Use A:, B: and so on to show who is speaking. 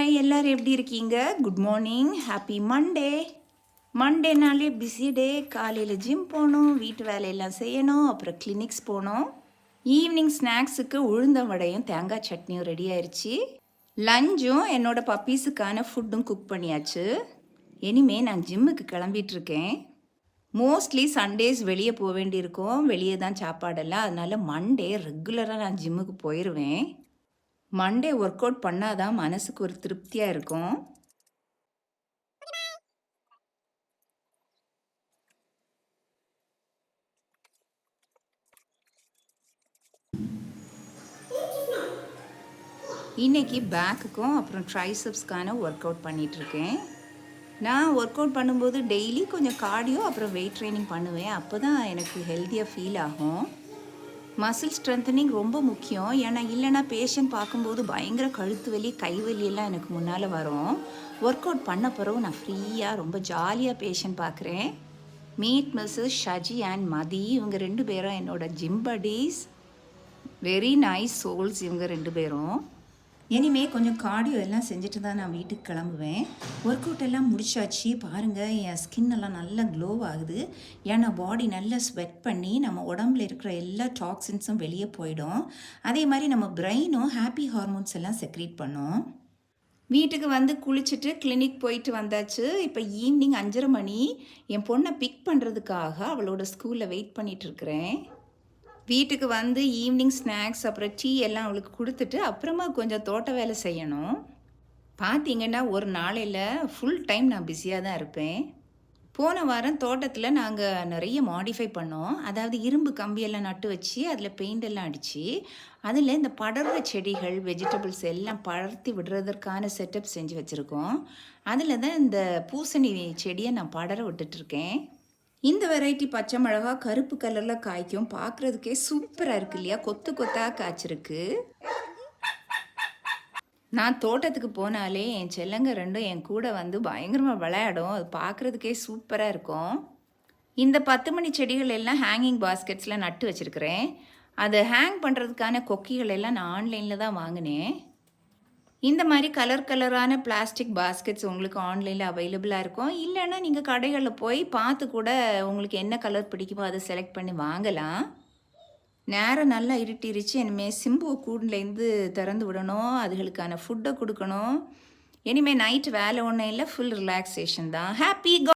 A: Hi எல்லோரும் எப்படி இருக்கீங்க? குட் மார்னிங் ஹாப்பி மண்டே மண்டேனாலே பிஸி டே காலையில் ஜிம் போகணும் வீட்டு வேலையெல்லாம் செய்யணும் அப்புறம் கிளினிக்ஸ் போகணும். ஈவினிங் ஸ்நாக்ஸுக்கு உளுந்த வடையும் தேங்காய் சட்னியும் ரெடி ஆயிடுச்சு லஞ்சும் என்னோட பப்பீஸுக்கான ஃபுட்டும் குக் பண்ணியாச்சு. இனிமே நான் ஜிம்முக்கு கிளம்பிட்டு இருக்கேன் மோஸ்ட்லி சண்டேஸ் வெளியே போக வேண்டியிருக்கோம். வெளியே தான் சாப்பாடெல்லாம். அதனால் மண்டே ரெகுலராக நான் ஜிம்முக்கு போயிடுவேன் மண்டே ஒர்க் அவுட் பண்ணாதான் மனசுக்கு ஒரு திருப்தியாக இருக்கும். இன்னைக்கு பேக்குக்கும் அப்புறம் ட்ரைசப்ஸ்க்கான ஒர்க் அவுட் பண்ணிகிட்ருக்கேன் நான் ஒர்க் அவுட் பண்ணும்போது டெய்லி கொஞ்சம் கார்டியோ அப்புறம் வெயிட் ட்ரைனிங் பண்ணுவேன். அப்போ தான் எனக்கு ஹெல்த்தியாக ஃபீல் ஆகும். மசில் ஸ்ட்ரென்தனிங் ரொம்ப முக்கியம். ஏன்னா இல்லைனா பேஷண்ட் பார்க்கும்போது பயங்கர கழுத்து வலி கை எனக்கு முன்னால் வரும். ஒர்க் அவுட் பண்ண பிறகு நான் ஃப்ரீயாக ரொம்ப ஜாலியாக பேஷண்ட் பார்க்குறேன். Meet Mrs Shaji and Mathi இவங்க ரெண்டு பேரும் என்னோட ஜிம் வெரி நைஸ் சோல்ஸ் இவங்க ரெண்டு பேரும். இனிமே கொஞ்சம் கார்டியோ எல்லாம் செஞ்சுட்டு தான் நான் வீட்டுக்கு கிளம்புவேன். ஒர்க் அவுட் எல்லாம் முடிச்சாச்சு. பாருங்கள் என் ஸ்கின் எல்லாம் நல்லா க்ளோ ஆகுது. ஏன்னா பாடி நல்லா ஸ்வெட் பண்ணி நம்ம உடம்புல இருக்கிற எல்லா டாக்ஸின்ஸும் வெளியே போயிடும். அதே மாதிரி நம்ம பிரெயினும் ஹாப்பி ஹார்மோன்ஸ் எல்லாம் செக்ரேட் பண்ணும். வீட்டுக்கு வந்து குளிச்சுட்டு கிளினிக் போயிட்டு வந்தாச்சு. இப்போ ஈவினிங் அஞ்சரை மணி. என் பொண்ணை பிக் பண்ணுறதுக்காக அவளோட ஸ்கூலில் வெயிட் பண்ணிகிட்ருக்குறேன் வீட்டுக்கு வந்து ஈவினிங் ஸ்நாக்ஸ் அப்புறம் டீ எல்லாம் அவளுக்கு கொடுத்துட்டு அப்புறமா கொஞ்சம் தோட்ட வேலை செய்யணும். பார்த்தீங்கன்னா ஒரு நாளையில் ஃபுல் டைம் நான் பிஸியாக தான் இருப்பேன். போன வாரம் தோட்டத்தில் நாங்கள் நிறைய மாடிஃபை பண்ணோம். அதாவது இரும்பு கம்பியெல்லாம் நட்டு வச்சு அதில் பெயிண்ட் எல்லாம் அடித்து அதில் இந்த படர்ற செடிகள் வெஜிடபிள்ஸ் எல்லாம் படர்த்தி விடுறதற்கான செட்டப் செஞ்சு வச்சுருக்கோம். அதில் தான் இந்த பூசணி செடியை நான் படர விட்டுட்ருக்கேன் இந்த வெரைட்டி பச்சை மிளகா கருப்பு கலரில் காய்க்கும். பார்க்குறதுக்கே சூப்பராக இருக்கு இல்லையா? கொத்து கொத்தாக காய்ச்சிருக்கு. நான் தோட்டத்துக்கு போனாலே என் செல்லங்க ரெண்டும் என் கூட வந்து பயங்கரமாக விளையாடும். அது பார்க்குறதுக்கே சூப்பராக இருக்கும். இந்த பத்து மணி செடிகள் எல்லாம் ஹேங்கிங் பாஸ்கெட்ஸில் நட்டு வச்சுருக்கிறேன். அதை ஹேங் பண்ணுறதுக்கான கொக்கிகள் எல்லாம் நான் ஆன்லைனில் தான் வாங்கினேன். இந்த மாதிரி கலர் கலரான பிளாஸ்டிக் பாஸ்கெட்ஸ் உங்களுக்கு ஆன்லைனில் அவைலபிளாக இருக்கும். இல்லைன்னா நீங்கள் கடைகளில் போய் பார்த்து கூட உங்களுக்கு என்ன கலர் பிடிக்குமோ அதை செலக்ட் பண்ணி வாங்கலாம். நேரம் நல்லா இருட்டிருச்சு. இனிமேல் சிம்பு கூண்டுலேருந்து திறந்து விடணும். அதுகளுக்கான ஃபுட்டை கொடுக்கணும். இனிமேல் நைட்டு வேலை ஒன்றும் இல்லை. ஃபுல் ரிலாக்ஸேஷன் தான். ஹாப்பி